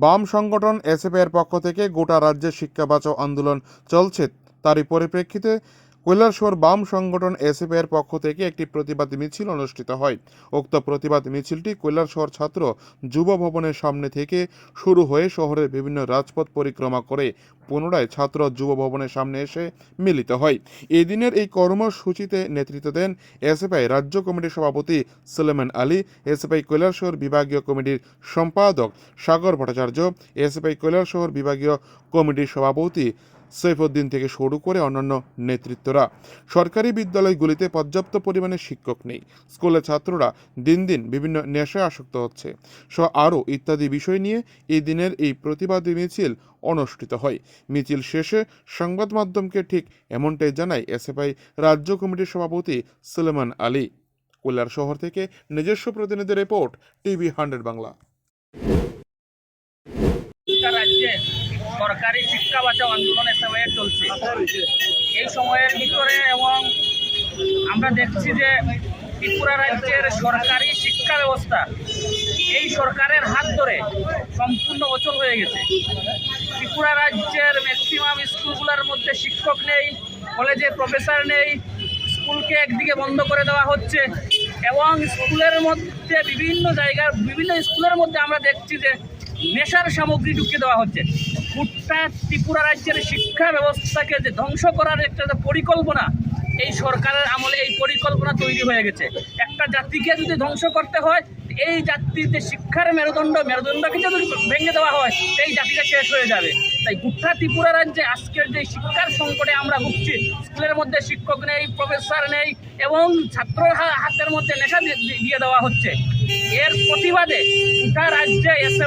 বাম সংগঠন এসএফের পক্ষ থেকে গোটা রাজ্যে শিক্ষা বাঁচাও আন্দোলন চলছে। তারই পরিপ্রেক্ষিতে কৈলাসহর বাম সংগঠন এসএফের পক্ষ থেকে একটি প্রতিবাদ মিছিল অনুষ্ঠিত হয়। উক্ত প্রতিবাদ মিছিলটি কৈলাসহর ছাত্র যুব ভবনের সামনে থেকে শুরু হয়ে শহরের বিভিন্ন রাজপথ পরিক্রমা করে পুনরায় ছাত্র যুব ভবনের সামনে এসে মিলিত হয়। এই দিনের এই কর্মসূচিতে নেতৃত্ব দেন এসএফআই রাজ্য কমিটির সভাপতি সুলেমান আলী, এসএফআই কৈলাসহর বিভাগীয় কমিটির সম্পাদক সাগর ভট্টাচার্য, এসএফআই কৈলাসহর বিভাগীয় কমিটির সভাপতি সৈফুদ্দিন থেকে শুরু করে অন্যান্য নেতৃত্বরা। সরকারি বিদ্যালয়গুলিতে পর্যাপ্ত পরিমাণে শিক্ষক নেই। স্কুলের ছাত্ররা দিন দিন বিভিন্ন নেশায় আসক্ত হচ্ছে। সহ আরও ইত্যাদি বিষয় নিয়ে এই দিনের এই প্রতিবাদী মিছিল অনুষ্ঠিত হয়। মিছিল শেষে সংবাদ মাধ্যমকে ঠিক এমনটাই জানায় এসএফআই রাজ্য কমিটির সভাপতি সুলেমান আলী। কৈলার শহর থেকে নিজস্ব প্রতিনিধি রিপোর্ট, টিভি হান্ড্রেড বাংলা। সরকারি শিক্ষা বাঁচাও আন্দোলনের সময়ে চলছে। এই সময়ের ভিতরে এবং আমরা দেখছি যে ত্রিপুরা রাজ্যের সরকারি শিক্ষা ব্যবস্থা এই সরকারের হাত ধরে সম্পূর্ণ অচল হয়ে গেছে। ত্রিপুরা রাজ্যের ম্যাক্সিমাম স্কুলগুলোর মধ্যে শিক্ষক নেই, কলেজে প্রফেসর নেই, স্কুলকে একদিকে বন্ধ করে দেওয়া হচ্ছে এবং স্কুলের মধ্যে বিভিন্ন জায়গার, বিভিন্ন স্কুলের মধ্যে আমরা দেখছি যে নেশার সামগ্রী ঢুকিয়ে দেওয়া হচ্ছে। গোটা ত্রিপুরা রাজ্যের শিক্ষা ব্যবস্থাকে যে ধ্বংস করার একটা পরিকল্পনা, এই সরকারের আমলে এই পরিকল্পনা তৈরি হয়ে গেছে। একটা জাতিকে যদি ধ্বংস করতে হয়, এই জাতির যে শিক্ষার মেরুদণ্ড, মেরুদণ্ডকে যদি ভেঙে দেওয়া হয় এই জাতিটা শেষ হয়ে যাবে। তাই গোটা ত্রিপুরা রাজ্যে আজকের যে শিক্ষার সংকটে আমরা ভুগছি, স্কুলের মধ্যে শিক্ষক নেই, প্রফেসর নেই, এবং ছাত্র হাতের মধ্যে নেশা দিয়ে দেওয়া হচ্ছে। এর প্রতিবাদে গোটা রাজ্যে এসে